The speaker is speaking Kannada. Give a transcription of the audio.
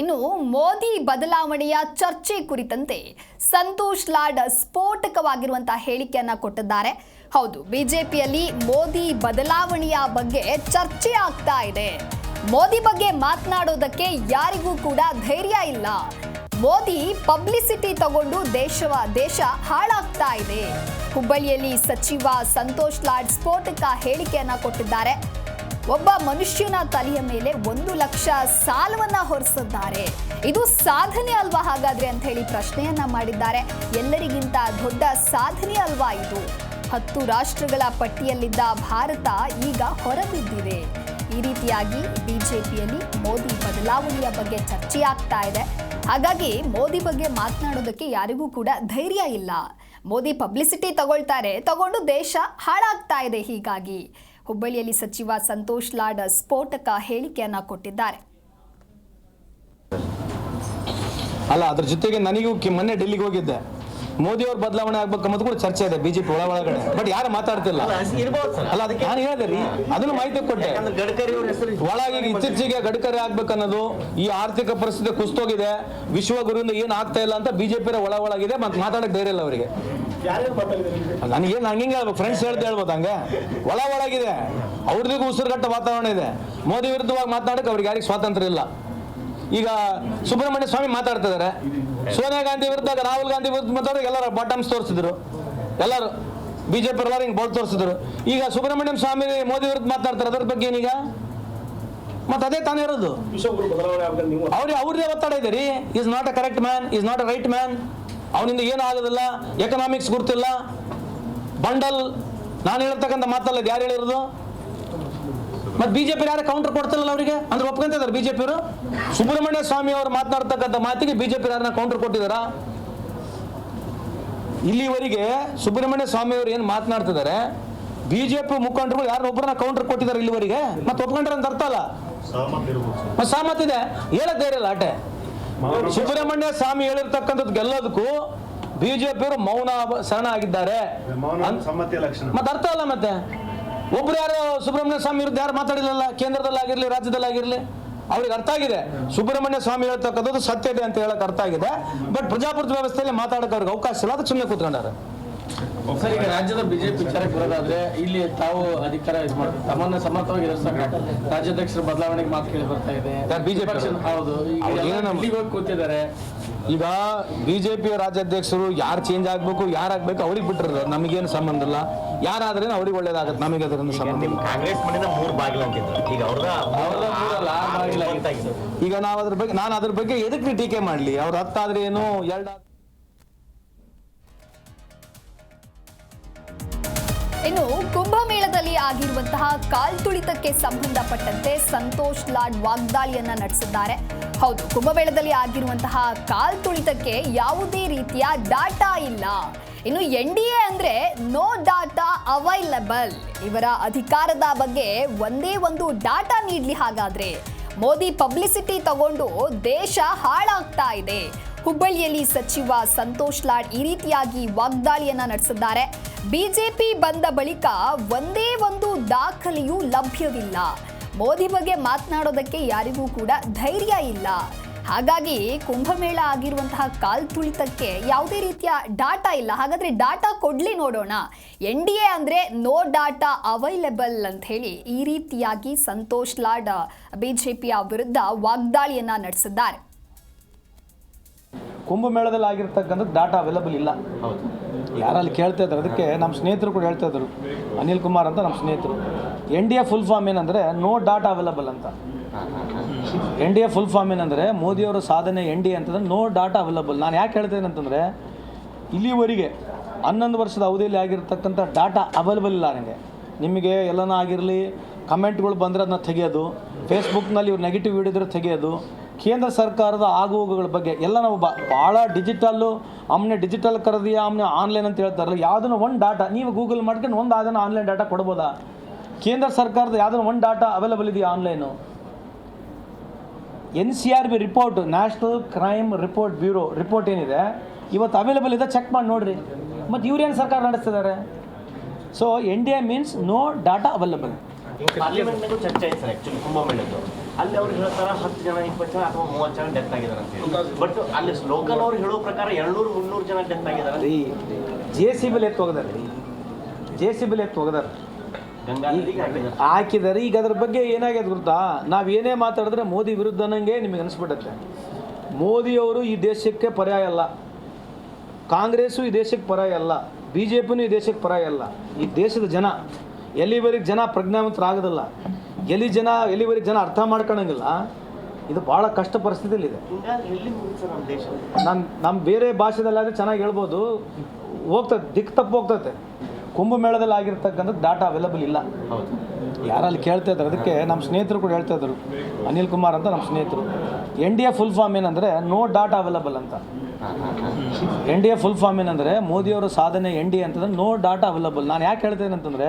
ಇನ್ನು ಮೋದಿ ಬದಲಾವಣೆಯ ಚರ್ಚೆ ಕುರಿತಂತೆ ಸಂತೋಷ್ ಲಾಡ್ ಸ್ಫೋಟಕವಾಗಿರುವಂತಹ ಹೇಳಿಕೆಯನ್ನ ಕೊಟ್ಟಿದ್ದಾರೆ. ಹೌದು, ಬಿಜೆಪಿಯಲ್ಲಿ ಮೋದಿ ಬದಲಾವಣೆಯ ಬಗ್ಗೆ ಚರ್ಚೆ ಆಗ್ತಾ ಇದೆ. ಮೋದಿ ಬಗ್ಗೆ ಮಾತನಾಡೋದಕ್ಕೆ ಯಾರಿಗೂ ಕೂಡ ಧೈರ್ಯ ಇಲ್ಲ. ಮೋದಿ ಪಬ್ಲಿಸಿಟಿ ತಗೊಂಡು ದೇಶವ ದೇಶ ಹಾಳಾಗ್ತಾ ಇದೆ. ಹುಬ್ಬಳ್ಳಿಯಲ್ಲಿ ಸಚಿವ ಸಂತೋಷ್ ಲಾಡ್ ಸ್ಫೋಟಕ ಹೇಳಿಕೆಯನ್ನ ಕೊಟ್ಟಿದ್ದಾರೆ. ಒಬ್ಬ ಮನುಷ್ಯನ ತಲೆಯ ಮೇಲೆ ಒಂದು ಲಕ್ಷ ಸಾಲವನ್ನ ಹೊರಿಸಿದ್ದಾರೆ. ಇದು ಸಾಧನೆ ಅಲ್ವಾ ಹಾಗಾದ್ರೆ ಅಂತ ಹೇಳಿ ಪ್ರಶ್ನೆಯನ್ನ ಮಾಡಿದ್ದಾರೆ. ಎಲ್ಲರಿಗಿಂತ ದೊಡ್ಡ ಸಾಧನೆ ಅಲ್ವಾ ಇದು? ಹತ್ತು ರಾಷ್ಟ್ರಗಳ ಪಟ್ಟಿಯಲ್ಲಿದ್ದ ಭಾರತ ಈಗ ಹೊರಬಿದ್ದಿದೆ. ಈ ರೀತಿಯಾಗಿ ಬಿಜೆಪಿಯಲ್ಲಿ ಮೋದಿ ಬದಲಾವಣೆಯ ಬಗ್ಗೆ ಚರ್ಚೆ ಆಗ್ತಾ ಇದೆ. ಹಾಗಾಗಿ ಮೋದಿ ಬಗ್ಗೆ ಮಾತನಾಡೋದಕ್ಕೆ ಯಾರಿಗೂ ಕೂಡ ಧೈರ್ಯ ಇಲ್ಲ. ಮೋದಿ ಪಬ್ಲಿಸಿಟಿ ತಗೊಳ್ತಾರೆ. ತಗೊಂಡು ದೇಶ ಹಾಳಾಗ್ತಾ ಇದೆ ಹೀಗಾಗಿ. ಹುಬ್ಬಳ್ಳಿಯಲ್ಲಿ ಸಚಿವ ಸಂತೋಷ್ ಲಾಡ್ ಸ್ಫೋಟಕ ಹೇಳಿಕೆಯನ್ನ ಕೊಟ್ಟಿದ್ದಾರೆ. ಅಲ್ಲ ಅದ್ರ ಜೊತೆಗೆ ನನಗೂ ಮೊನ್ನೆ ಡೆಲ್ಲಿಗೆ ಹೋಗಿದ್ದೆ. ಮೋದಿ ಅವ್ರ ಬದಲಾವಣೆ ಆಗ್ಬೇಕು ಅನ್ನೋದು ಕೂಡ ಚರ್ಚೆ ಇದೆ ಬಿಜೆಪಿ ಒಳ ಒಳಗಡೆ. ಬಟ್ ಯಾರು ಮಾತಾಡ್ತಿಲ್ಲ? ಅಲ್ಲ ಅದಕ್ಕೆ ನಾನು ಹೇಳಿದೆ ರೀ ಅದನ್ನು ಮಾಹಿತಿ ಕೊಟ್ಟೆ. ಒಳಗೆ ಇತ್ತೀಚೆಗೆ ಗಡ್ಕರಿ ಆಗ್ಬೇಕನ್ನೋದು ಈ ಆರ್ಥಿಕ ಪರಿಸ್ಥಿತಿ ಕುಸ್ತೋಗಿದೆ. ವಿಶ್ವಗುರುವಿಂದ ಏನು ಆಗ್ತಾ ಇಲ್ಲ ಅಂತ ಬಿಜೆಪಿ ಒಳ ಒಳಗಿದೆ ಮತ್ತೆ ಮಾತಾಡಕ್ ಧೈರ್ಯ ಇಲ್ಲ ಅವರಿಗೆ. ನನಗೆ ನಾನು ಹಿಂಗೆ ಹೇಳ್ಬೇಕು. ಫ್ರೆಂಡ್ಸ್ ಹೇಳ್ತಾ ಹೇಳ್ಬೋದು ಹಂಗೆ. ಒಳ ಒಳಗಿದೆ. ಅವ್ರದಿಗೂ ಉಸಿರುಗಟ್ಟ ವಾತಾವರಣ ಇದೆ. ಮೋದಿ ವಿರುದ್ಧವಾಗಿ ಮಾತನಾಡಕ್ಕೆ ಅವ್ರಿಗೆ ಯಾರಿಗೆ ಸ್ವಾತಂತ್ರ್ಯ ಇಲ್ಲ. ಈಗ ಸುಬ್ರಹ್ಮಣ್ಯ ಸ್ವಾಮಿ ಮಾತಾಡ್ತಾ ಇದಾರೆ ಸೋನಿಯಾ ಗಾಂಧಿ ವಿರುದ್ಧ ರಾಹುಲ್ ಗಾಂಧಿ ವಿರುದ್ಧ ಮಾತಾಡೋದು ಎಲ್ಲರೂ ಬಾಟಮ್ಸ್ ತೋರಿಸಿದ್ರು. ಎಲ್ಲರೂ ಬಿಜೆಪಿ ಎಲ್ಲರೂ ಹಿಂಗೆ ಬೋಲ್ ತೋರಿಸಿದ್ರು. ಈಗ ಸುಬ್ರಹ್ಮಣ್ಯಂ ಸ್ವಾಮಿ ಮೋದಿ ವಿರುದ್ಧ ಮಾತಾಡ್ತಾರೆ. ಅದ್ರ ಬಗ್ಗೆ ಏನೀಗ? ಮತ್ತೆ ಅದೇ ತಾನೇ ಇರೋದು. ಅವ್ರಿಗೆ ಅವ್ರದೇ ಒತ್ತಡ ಇದೆ ರೀ. Is not a correct man is not a right man ಅವನಿಂದ ಏನಾಗೋದಿಲ್ಲ? ಎಕನಾಮಿಕ್ಸ್ ಗೊತ್ತಿಲ್ಲ ಬಂಡಲ್ ನಾನು ಹೇಳ್ತಕ್ಕಂಥ ಮಾತಲ್ಲ ಯಾರು ಹೇಳಿರೋದು? ಮತ್ತೆ ಬಿಜೆಪಿ ಯಾರು ಕೌಂಟರ್ ಕೊಡ್ತಿಲ್ಲ ಅವರಿಗೆ? ಅಂದ್ರೆ ಒಪ್ಕೊಂತ ಇದಾರೆ ಬಿಜೆಪಿಯವರು? ಸುಬ್ರಹ್ಮಣ್ಯ ಸ್ವಾಮಿ ಅವರು ಮಾತನಾಡ್ತಕ್ಕಂಥ ಮಾತಿಗೆ ಬಿಜೆಪಿ ಯಾರನ್ನ ಕೌಂಟರ್ ಕೊಟ್ಟಿದ್ದಾರಾ ಇಲ್ಲಿವರೆಗೆ ಸುಬ್ರಹ್ಮಣ್ಯ ಸ್ವಾಮಿ ಅವರು ಏನು ಮಾತನಾಡ್ತಿದ್ದಾರೆ ಬಿಜೆಪಿ ಮುಖಂಡರು ಯಾರು ಒಬ್ಬರನ್ನ ಕೌಂಟರ್ ಕೊಟ್ಟಿದ್ದಾರೆ ಇಲ್ಲಿವರೆಗೆ? ಮತ್ತೆ ಒಪ್ಕೊಂಡ್ರೆ ಅಂತ ಅರ್ಥ ಅಲ್ಲ? ಸರ್. ಇದೆ. ಹೇಳ ಧೈರ್ಯ ಇಲ್ಲ ಆಟೆ ಸುಬ್ರಹ್ಮಣ್ಯ ಸ್ವಾಮಿ ಹೇಳಿರ್ತಕ್ಕಂಥದ್ದು ಗೆಲ್ಲೋದಕ್ಕೂ ಬಿಜೆಪಿಯವರು ಮೌನ ಶರಣ ಆಗಿದ್ದಾರೆ. ಮತ್ತೆ ಅರ್ಥ ಅಲ್ಲ ಮತ್ತೆ? ಒಬ್ರು ಯಾರು ಸುಬ್ರಹ್ಮಣ್ಯ ಸ್ವಾಮಿ ವಿರುದ್ಧ ಯಾರು ಮಾತಾಡಿಲ್ಲ ಕೇಂದ್ರದಲ್ಲಾಗಿರ್ಲಿ ರಾಜ್ಯದಲ್ಲಾಗಿರ್ಲಿ? ಅವ್ರಿಗೆ ಅರ್ಥ ಆಗಿದೆ. ಸುಬ್ರಹ್ಮಣ್ಯ ಸ್ವಾಮಿ ಹೇಳ್ತಕ್ಕಂಥದ್ದು ಸತ್ಯ ಇದೆ ಅಂತ ಹೇಳಕ್ ಅರ್ಥ ಆಗಿದೆ. ಬಟ್ ಪ್ರಜಾಪ್ರಭುತ್ವ ವ್ಯವಸ್ಥೆಯಲ್ಲಿ ಮಾತಾಡಕ್ಕೆ ಅವ್ರಿಗೆ ಅವಕಾಶ ಇಲ್ಲ. ಅದಕ್ಕೆ ಸುಮ್ಮನೆ ಕೂತ್ಕೊಂಡಾರೆ ಸರ್ ಈಗ ರಾಜ್ಯದ ಬಿಜೆಪಿ ವಿಚಾರಕ್ಕೆ ಬರೋದಾದ್ರೆ ಇಲ್ಲಿ ತಾವು ಅಧಿಕಾರ ಇದು ಮಾಡಿ ತಮ್ಮನ್ನ ಸಮರ್ಥವಾಗಿ ಎದುರಿಸಕ್ಕೆ ರಾಜ್ಯಾಧ್ಯಕ್ಷರ ಬದಲಾವಣೆಗೆ ಮಾತು ಕೇಳಿ ಬರ್ತಾ ಇದೆ. ಬಿಜೆಪಿ ಹೌದು ಈಗ ಕೂತಿದ್ದಾರೆ. ಈಗ ಬಿಜೆಪಿ ರಾಜ್ಯಾಧ್ಯಕ್ಷರು ಯಾರು ಚೇಂಜ್ ಆಗ್ಬೇಕು ಯಾರಾಗ್ಬೇಕು ಅವ್ರಿಗೆ ಬಿಟ್ಟಿರೋದು ನಮಗೇನು ಸಂಬಂಧ ಇಲ್ಲ. ಯಾರಾದ್ರೆ ಅವ್ರಿಗೆ ಒಳ್ಳೇದಾಗತ್ತೆ. ನಮಗೆ ಅದರಿಂದ ಸಂಬಂಧ ಇಲ್ಲ. ಕಾಂಗ್ರೆಸ್ ಮನೆಯಿಂದ ಮೂರ್ ಬಾಗಿಲು ಅಂತಿದ್ರು. ಈಗ ಅವ್ರದ ಅವ್ರದ್ದು. ಈಗ ನಾವು ಅದ್ರ ಬಗ್ಗೆ ನಾನು ಅದ್ರ ಬಗ್ಗೆ ಎದಕ್ಕೆ ಟೀಕೆ ಮಾಡಲಿ? ಅವ್ರ ಹತ್ತಾದ್ರೆ ಏನು ಎರಡ ಇನ್ನು ಕುಂಭಮೇಳದಲ್ಲಿ ಆಗಿರುವಂತಹ ಕಾಲ್ತುಳಿತಕ್ಕೆ ಸಂಬಂಧಪಟ್ಟಂತೆ ಸಂತೋಷ್ ಲಾಡ್ ವಾಗ್ದಾಳಿಯನ್ನ ನಡೆಸಿದ್ದಾರೆ. ಹೌದು, ಕುಂಭಮೇಳದಲ್ಲಿ ಆಗಿರುವಂತಹ ಕಾಲ್ತುಳಿತಕ್ಕೆ ಯಾವುದೇ ರೀತಿಯ ಡಾಟಾ ಇಲ್ಲ. ಇನ್ನು ಎನ್ ಡಿ ಎ ಅಂದ್ರೆ ನೋ ಡಾಟಾ ಅವೈಲಬಲ್. ಇವರ ಅಧಿಕಾರದ ಬಗ್ಗೆ ಒಂದೇ ಒಂದು ಡಾಟಾ ನೀಡಲಿ ಹಾಗಾದ್ರೆ. ಮೋದಿ ಪಬ್ಲಿಸಿಟಿ ತಗೊಂಡು ದೇಶ ಹಾಳಾಗ್ತಾ ಇದೆ. ಹುಬ್ಬಳ್ಳಿಯಲ್ಲಿ ಸಚಿವ ಸಂತೋಷ್ ಲಾಡ್ ಈ ರೀತಿಯಾಗಿ ವಾಗ್ದಾಳಿಯನ್ನ ನಡೆಸಿದ್ದಾರೆ. ಬಿಜೆಪಿ ಬಂದ ಬಳಿಕ ಒಂದೇ ಒಂದು ದಾಖಲೆಯೂ ಲಭ್ಯವಿಲ್ಲ. ಮೋದಿ ಬಗ್ಗೆ ಮಾತನಾಡೋದಕ್ಕೆ ಯಾರಿಗೂ ಕೂಡ ಧೈರ್ಯ ಇಲ್ಲ. ಹಾಗಾಗಿ ಕುಂಭಮೇಳ ಆಗಿರುವಂತಹ ಕಾಲ್ ತುಳಿತಕ್ಕೆ ಯಾವುದೇ ರೀತಿಯ ಡಾಟಾ ಇಲ್ಲ. ಹಾಗಾದ್ರೆ ಡಾಟಾ ಕೊಡ್ಲಿ ನೋಡೋಣ. ಎನ್ ಡಿ ಎ ಅಂದ್ರೆ ನೋ ಡಾಟಾ ಅವೈಲೇಬಲ್ ಅಂತ ಹೇಳಿ ಈ ರೀತಿಯಾಗಿ ಸಂತೋಷ್ ಲಾಡ್ ಬಿಜೆಪಿಯ ವಿರುದ್ಧ ವಾಗ್ದಾಳಿಯನ್ನ ನಡೆಸಿದ್ದಾರೆ. ಕುಂಭಮೇಳದಲ್ಲಿ ಆಗಿರ್ತಕ್ಕಂಥ ಡಾಟಾ ಅವೈಲಬಲ್ ಇಲ್ಲ. ಯಾರಲ್ಲಿ ಕೇಳ್ತಾ ಇದ್ದಾರೆ, ಅದಕ್ಕೆ ನಮ್ಮ ಸ್ನೇಹಿತರು ಕೂಡ ಹೇಳ್ತಾ ಇದ್ರು. ಅನಿಲ್ ಕುಮಾರ್ ಅಂತ ನಮ್ಮ ಸ್ನೇಹಿತರು. N D A full form ಏನಂದರೆ ನೋ ಡಾಟಾ ಅವೈಲಬಲ್ ಅಂತ. N D A full form ಏನಂದರೆ ಮೋದಿಯವರ ಸಾಧನೆ ಎನ್ ಡಿ ಎ ಅಂತಂದ್ರೆ ನೋ ಡಾಟಾ ಅವೈಲಬಲ್ ನಾನು ಯಾಕೆ ಹೇಳ್ತೇನೆ ಅಂತಂದರೆ ಇಲ್ಲಿವರೆಗೆ ಹನ್ನೊಂದು ವರ್ಷದ ಅವಧಿಯಲ್ಲಿ ಆಗಿರ್ತಕ್ಕಂಥ ಡಾಟಾ ಅವೈಲಬಲ್ ಇಲ್ಲ ನನಗೆ. ನಿಮಗೆ ಎಲ್ಲನ ಆಗಿರಲಿ, ಕಮೆಂಟ್ಗಳು ಬಂದರೆ ಅದನ್ನ ತೆಗೆಯೋದು ಫೇಸ್ಬುಕ್ನಲ್ಲಿ ಇವ್ರು ನೆಗೆಟಿವ್ ವಿಡಿಯೋದ್ರೆ ತೆಗೆಯೋದು, ಕೇಂದ್ರ ಸರ್ಕಾರದ ಆಗುಹೋಗುಗಳ ಬಗ್ಗೆ ಎಲ್ಲ ನಾವು ಭಾಳ ಡಿಜಿಟಲ್ಲು ಆಮ್ನೆ ಡಿಜಿಟಲ್ ಕರೆದಿಯ, ಆಮ್ನೆ ಆನ್ಲೈನ್ ಅಂತ ಹೇಳ್ತಾರಲ್ಲ, ಯಾವುದನ್ನು ಒಂದು ಡಾಟಾ ನೀವು ಗೂಗಲ್ ಮಾಡ್ಕೊಂಡು ಒಂದು ಅದನ್ನು ಆನ್ಲೈನ್ ಡಾಟಾ ಕೊಡ್ಬೋದಾ? ಕೇಂದ್ರ ಸರ್ಕಾರದ ಯಾವುದನ್ನು ಒಂದು ಡಾಟಾ ಅವೈಲಬಲ್ ಇದೆಯಾ online N C R B report national crime report bureau report ಏನಿದೆ? ಇವತ್ತು ಅವೈಲೇಬಲ್ ಇದೆ ಚೆಕ್ ಮಾಡಿ ನೋಡ್ರಿ. ಮತ್ತು ಇವ್ರೇನು ಸರ್ಕಾರ ನಡೆಸ್ತಿದ್ದಾರೆ so N D A means no data available ಚರ್ಚೆ ಕುಂಭಮೇಳದ್ದು ಅಲ್ಲಿ ಅವ್ರು ಹೇಳ್ತಾರೆ ಹತ್ತು ಜನ ಇಪ್ಪತ್ತು ಜನ ಅಥವಾ ಮೂವತ್ತು ಜನ ಡೆತ್ ಆಗಿದ್ದಾರೆ ಅಂತ ಬಟ್ ಅಲ್ಲಿ ಲೋಕಲ್ ಅವ್ರು ಹೇಳೋ ಪ್ರಕಾರ ಎರಡ್ನೂರು ಮುನ್ನೂರು ಜನ ಡೆತ್ ಆಗಿದ್ದಾರೆ. ರೀ ಜೆ ಸಿ ಬಿಲ್ ಎತ್ತು ಹೋಗದಾರೆ ರೀ. ಜೆ ಸಿ ಬಿಲ್ ಎತ್ತು ಹೋಗದಾರೆ. ಹಾಕಿದ್ದಾರೆ ಈಗ ಅದ್ರ ಬಗ್ಗೆ ಏನಾಗ್ಯದ ಗೊತ್ತಾ ನಾವು ಏನೇ ಮಾತಾಡಿದ್ರೆ ಮೋದಿ ವಿರುದ್ಧ ಅನ್ನಂಗೆ ನಿಮಗೆ ಅನಿಸ್ಬಿಡುತ್ತೆ. ಮೋದಿಯವರು ಈ ದೇಶಕ್ಕೆ ಪರ್ಯಾಯ ಅಲ್ಲ. ಕಾಂಗ್ರೆಸ್ಸು ಈ ದೇಶಕ್ಕೆ ಪರ್ಯಾಯ ಅಲ್ಲ. ಬಿ ಜೆ ಪಿನೂ ಈ ದೇಶಕ್ಕೆ ಪರ್ಯಾಯ ಅಲ್ಲ. ಈ ದೇಶದ ಜನ ಎಲ್ಲಿವರೆಗೆ ಜನ ಪ್ರಜ್ಞಾವಂತರಾಗೋದಿಲ್ಲ? ಎಲ್ಲಿ ಜನ, ಎಲ್ಲಿವರೆಗೆ ಜನ ಅರ್ಥ ಮಾಡ್ಕೊಳಂಗಿಲ್ಲ? ಇದು ಭಾಳ ಕಷ್ಟ ಪರಿಸ್ಥಿತಿಯಲ್ಲಿದೆ. ನಾನು ನಮ್ಮ ಬೇರೆ ಭಾಷೆದಲ್ಲಾದರೆ ಚೆನ್ನಾಗಿ ಹೇಳ್ಬೋದು. ಹೋಗ್ತದೆ ದಿಕ್ಕು ತಪ್ಪು ಹೋಗ್ತದೆ. ಕುಂಭಮೇಳದಲ್ಲಿ ಆಗಿರ್ತಕ್ಕಂಥದ್ದು ಡಾಟಾ ಅವೈಲಬಲ್ ಇಲ್ಲ. ಯಾರಲ್ಲಿ ಕೇಳ್ತಾ ಇದ್ದಾರೆ, ಅದಕ್ಕೆ ನಮ್ಮ ಸ್ನೇಹಿತರು ಕೂಡ ಹೇಳ್ತಾ ಇದ್ರು. ಅನಿಲ್ ಕುಮಾರ್ ಅಂತ ನಮ್ಮ ಸ್ನೇಹಿತರು. N D A full form ಏನಂದರೆ ನೋ ಡಾಟಾ ಅವೈಲಬಲ್ ಅಂತ. N D A full form ಏನಂದರೆ, ಮೋದಿಯವರ ಸಾಧನೆ ಎನ್ ಡಿ ಎ ಅಂತಂದ್ರೆ ನೋ ಡಾಟಾ ಅವೈಲಬಲ್ ನಾನು ಯಾಕೆ ಹೇಳ್ತೇನೆ ಅಂತಂದರೆ